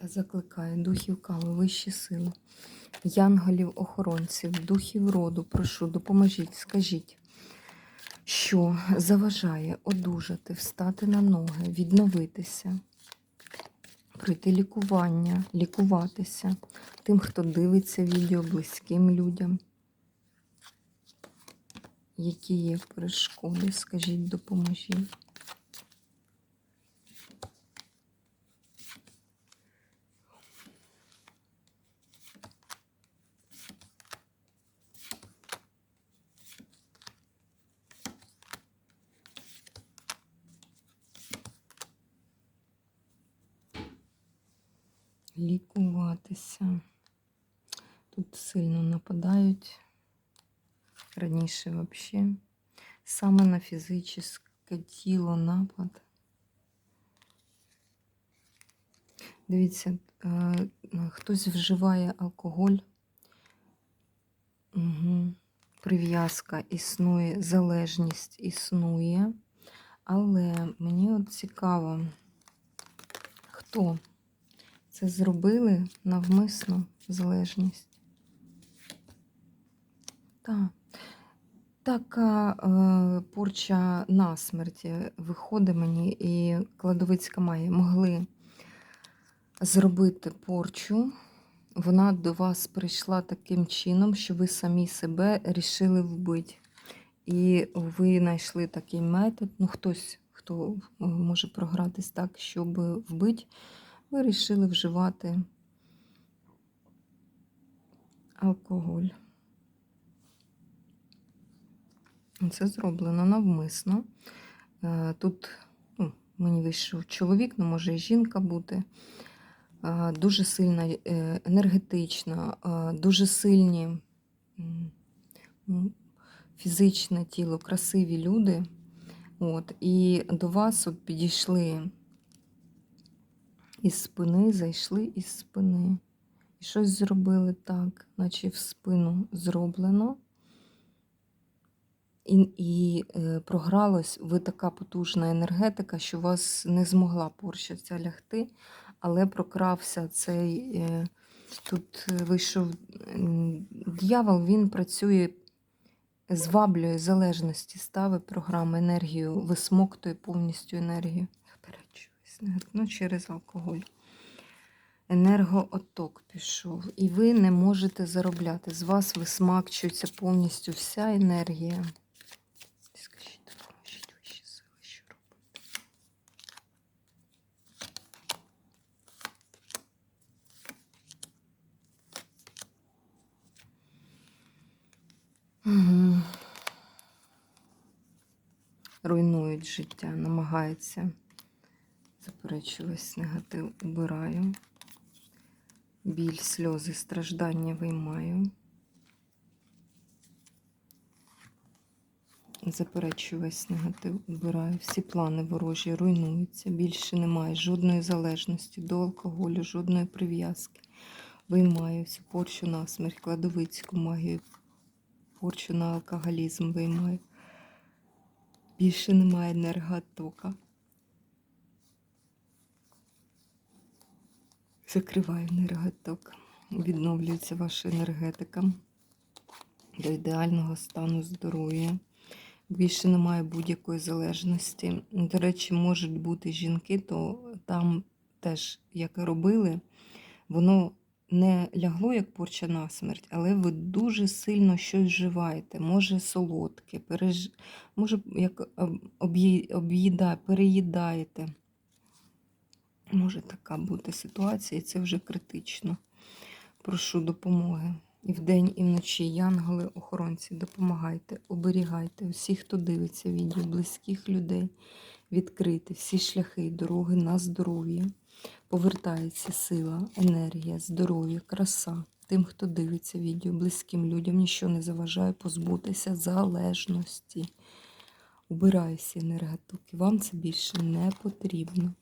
Та закликаю духів кави, вищі сили, янголів, охоронців, духів роду, прошу, допоможіть, скажіть, що заважає одужати, встати на ноги, відновитися, пройти лікування, лікуватися тим, хто дивиться відео, близьким людям. Які є перешкоди, скажіть, допоможіть. Лікуватися. Тут сильно нападають. Раніше взагалі. Саме на фізичне тіло напад. Дивіться, е, хтось вживає алкоголь. Угу. Прив'язка існує, залежність існує. Але мені от цікаво, хто це зробили навмисно залежність. Так. Така е, порча на смерті виходить мені, і Кладовицька має могли зробити порчу. Вона до вас прийшла таким чином, що ви самі себе рішили вбити. І ви знайшли такий метод. Ну, хтось, хто може програтись так, щоб вбити, вирішили вживати алкоголь. Це зроблено навмисно. Е, тут ну, мені вийшов чоловік, ну може і жінка бути. Е, дуже сильна е, енергетична, дуже сильні фізичне тіло, красиві люди. От, І до вас от підійшли із спини, зайшли із спини. І щось зробили так, наче в спину зроблено. І і е, програлась ви така потужна енергетика, що вас не змогла порща ця лягти, але прокрався цей, е, тут вийшов дьявол, він працює, зваблює залежності, ставить програму енергію, висмоктує повністю енергію. Ну, через алкоголь. Енергоотток пішов. І ви не можете заробляти. З вас висмакчується повністю вся енергія. Скажіть, допоможіть вищі сили, що робити. Руйнують життя, намагаються. Заперечу весь негатив убираю. Біль, сльози, страждання виймаю. Заперечу весь негатив убираю. Всі плани ворожі руйнуються. Більше немає жодної залежності до алкоголю, жодної прив'язки. Виймаю всю порчу на смерть, кладовицьку магію, порчу на алкоголізм виймаю. Більше немає енерготока. Закриваю енергеток. Відновлюється ваша енергетика до ідеального стану здоров'я. Більше немає будь-якої залежності. До речі, можуть бути жінки, то там теж, як і робили, воно не лягло як порча на смерть, але ви дуже сильно щось вживаєте. Може солодке, переж... може, як об'їда, переїдаєте. Може така бути ситуація, і це вже критично. Прошу допомоги. І вдень, і вночі, янголи, охоронці, допомагайте, оберігайте усіх, хто дивиться відео, близьких людей, відкрити всі шляхи і дороги на здоров'я. Повертається сила, енергія, здоров'я, краса, тим, хто дивиться відео, близьким людям, нічого не заважає позбутися залежності. Убираю всі енерготоки. Вам це більше не потрібно.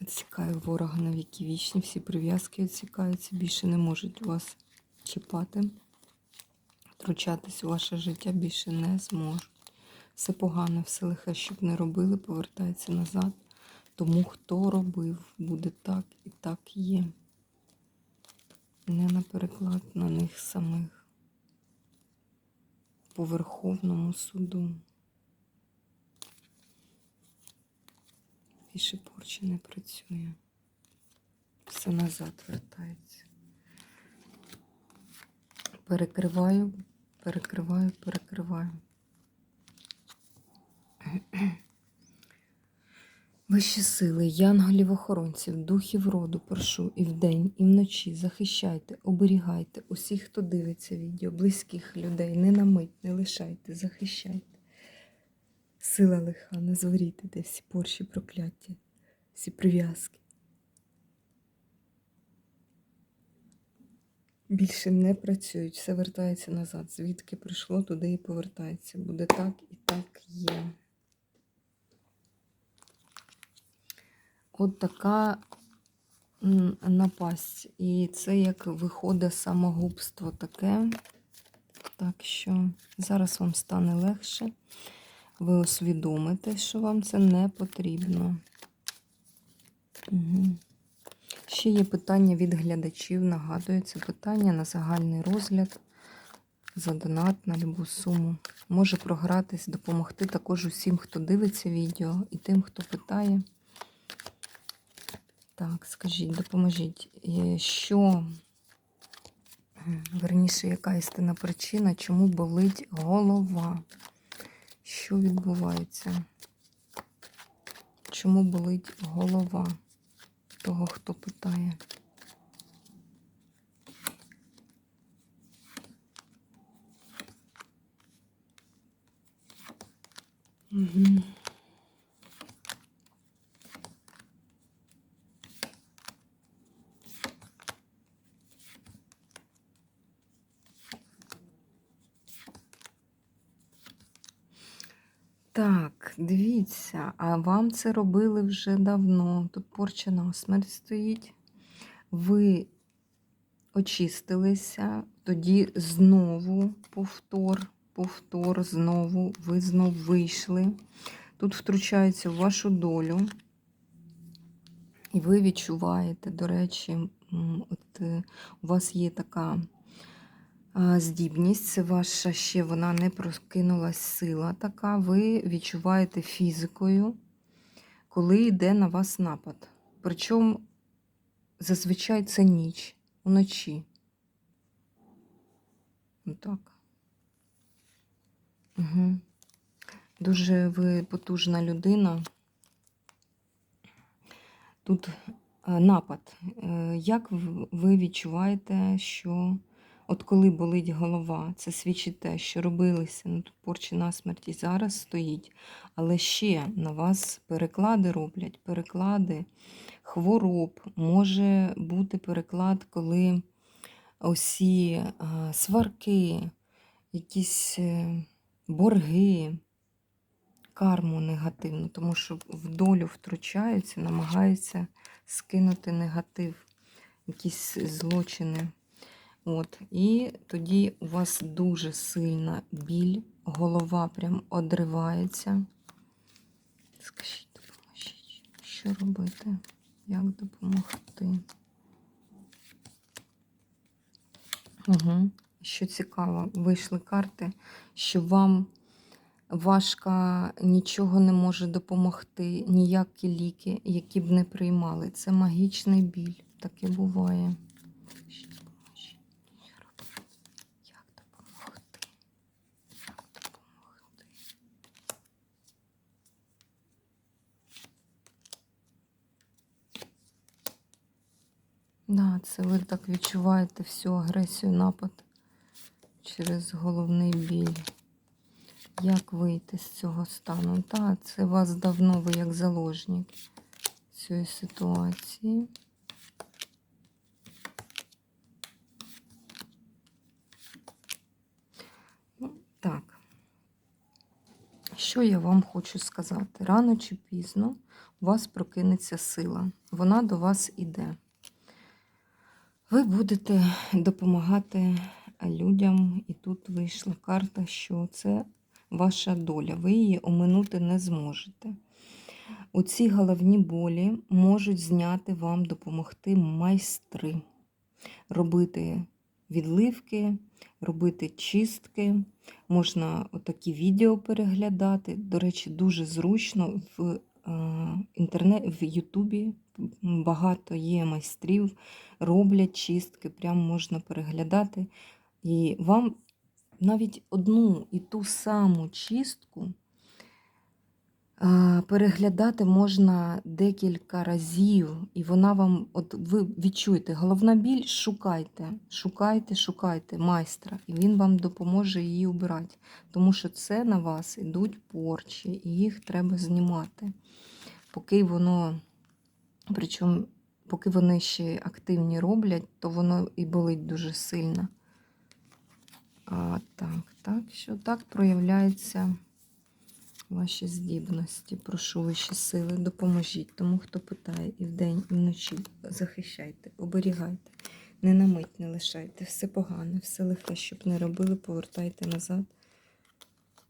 Відсікаю ворога на віки вічні, всі прив'язки відсікаються, більше не можуть вас чіпати. Втручатись у ваше життя більше не зможуть. Все погане, все лихе, щоб не робили, повертається назад. Тому хто робив, буде так і так є. Не на переклад на них самих. По Верховному суду. Більше порчі не працює. Все назад вертається. Перекриваю, перекриваю, перекриваю. Вищі сили, янголів-охоронців, духів роду, прошу і вдень, і вночі захищайте, оберігайте усіх, хто дивиться відео, близьких людей, не на мить, не лишайте, захищайте. Сила лиха, не зворіти, де всі порші прокляття, всі прив'язки. Більше не працюють, все вертається назад. Звідки прийшло, туди і повертається. Буде так і так є. От така напасть. І це як виходить самогубство таке. Так що зараз вам стане легше. Ви усвідомите, що вам це не потрібно. Угу. Ще є питання від глядачів. Нагадую, це питання на загальний розгляд за донат на любу суму. Може програтись, допомогти також усім, хто дивиться відео, і тим, хто питає. Так, скажіть, допоможіть, е, що, верніше, яка істинна причина, чому болить голова? Що відбувається? Чому болить голова того, хто питає? Угу. Так, дивіться, а вам це робили вже давно. Тут порча на смерть стоїть. Ви очистилися, тоді знову повтор, повтор, знову, ви знов вийшли. Тут втручаються в вашу долю. І ви відчуваєте, до речі, от е, у вас є така здібність, це ваша ще вона не прокинулась сила така. Ви відчуваєте фізикою, коли йде на вас напад. Причому зазвичай це ніч, уночі. Отак. Угу. Дуже ви потужна людина. Тут е, напад. Е, Як ви відчуваєте, що от коли болить голова, це свідчить те, що робилися ну, тут порчі на смерть і зараз стоїть, але ще на вас переклади роблять, переклади хвороб. Може бути переклад, коли усі сварки, якісь е, борги, карму негативну, тому що в долю втручаються, намагаються скинути негатив, якісь злочини. От. І тоді у вас дуже сильна біль, голова прям одривається. Скажіть, допоможіть, що робити? Як допомогти? Угу. Що цікаво, вийшли карти, що вам важко нічого не може допомогти, ніякі ліки, які б не приймали. Це магічний біль. Таке буває. Скажіть, допоможіть, що робити? Як допомогти? Як допомогти? Да, це ви так відчуваєте всю агресію, напад через головний біль. Як вийти з цього стану? Та, це вас давно ви як заложник цієї ситуації. Ну, так. Що я вам хочу сказати? Рано чи пізно у вас прокинеться сила. Вона до вас іде. Ви будете допомагати людям, і тут вийшла карта, що це ваша доля. Ви її оминути не зможете. У ці головні болі можуть зняти вам допомогти майстри, робити відливки, робити чистки. Можна отакі відео переглядати. До речі, дуже зручно в інтернеті, в Ютубі багато є майстрів, роблять чистки, прям можна переглядати. І вам навіть одну і ту саму чистку переглядати можна декілька разів, і вона вам, от ви відчуєте, головна біль, шукайте, шукайте, шукайте майстра, і він вам допоможе її убирати. Тому що це на вас ідуть порчі, і їх треба знімати. Поки воно, причому, поки вони ще активні роблять, то воно і болить дуже сильно. А, так, так, що так проявляються ваші здібності. Прошу вищі сили, допоможіть тому, хто питає і вдень, і вночі. Захищайте, оберігайте, не на мить не лишайте. Все погане, все лихе, щоб не робили, повертайте назад.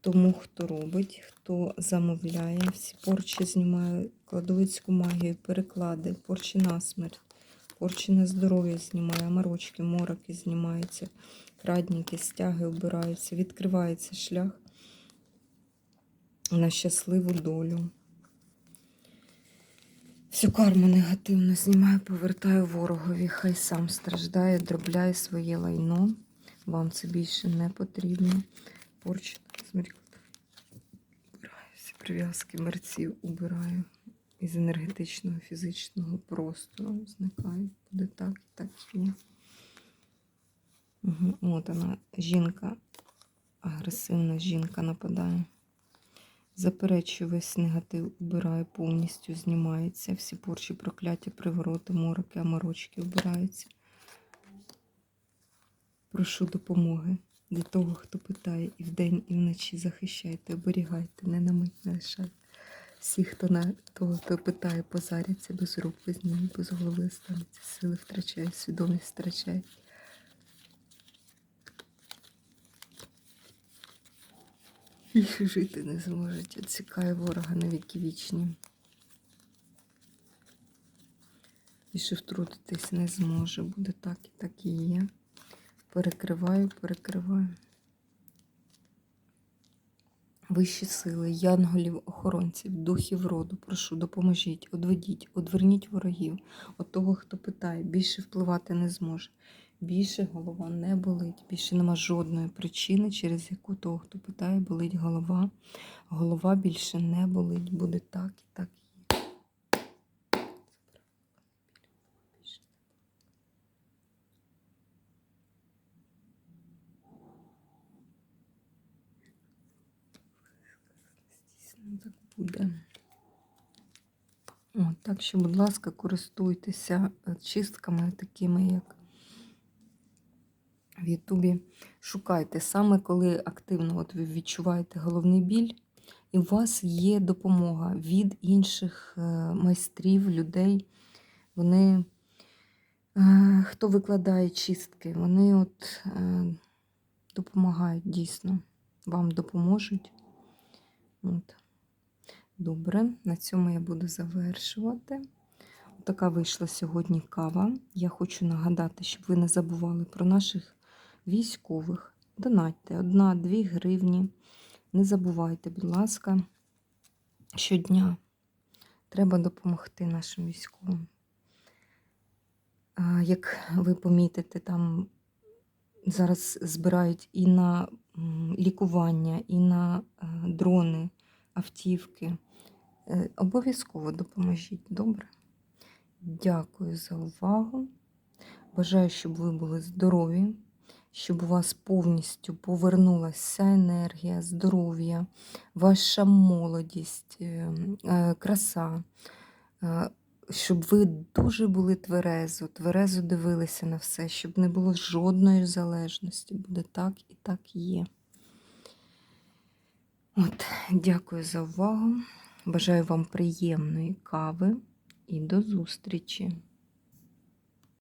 Тому, хто робить, хто замовляє, всі порчі знімає, кладовицьку магію, переклади, порчі на смерть, порчі на здоров'я знімає, морочки, мороки знімаються, крадніки, стяги обираються, відкривається шлях на щасливу долю. Всю карму негативно знімаю, повертаю ворогові, хай сам страждає, дробляє своє лайно. Вам це більше не потрібно. Порчі, смотри, убираю всі прив'язки мерців, убираю із енергетичного, фізичного простору. Зникає. Буде так, так і є. Угу. От вона, жінка, агресивна жінка нападає. Заперечую весь негатив, убираю, повністю знімається. Всі порчі, прокляття, привороти, мороки, аморочки вбираються. Прошу допомоги для того, хто питає і вдень, і вночі захищайте, оберігайте, не на мить не лишайте. Всі, хто на того, хто питає, позаряться без рук, без ніг, без голови остануться, сили втрачають, свідомість втрачають. Більше жити не зможуть. Відсікає ворога на віки вічні. Більше втрутитись не зможе. Буде так і так і є. Перекриваю, перекриваю. Вищі сили, янголів, охоронців, духів роду, прошу, допоможіть, одведіть, одверніть ворогів. От того, хто питає, більше впливати не зможе. Більше голова не болить, більше нема жодної причини, через яку того, хто питає, болить голова. Голова більше не болить, буде так і так і є. Так буде. О, так що, будь ласка, користуйтеся е, чистками такими, як в Ютубі. Шукайте саме коли активно от ви відчуваєте головний біль, і у вас є допомога від інших е, майстрів, людей. Вони, е, хто викладає чистки, вони от е, допомагають дійсно, вам допоможуть. От. Добре, на цьому я буду завершувати. Така вийшла сьогодні кава. Я хочу нагадати, щоб ви не забували про наших військових. Донатьте 1-2 гривні. Не забувайте, будь ласка, щодня треба допомогти нашим військовим. Як ви помітите, там зараз збирають і на лікування, і на е, дрони, автівки. Е, Обов'язково допоможіть, добре? Дякую за увагу. Бажаю, щоб ви були здорові, щоб у вас повністю повернулася енергія, здоров'я, ваша молодість, е, е, краса, е, щоб ви дуже були тверезо, тверезо дивилися на все, щоб не було жодної залежності. Буде так і так є. От, дякую за увагу. Бажаю вам приємної кави і до зустрічі!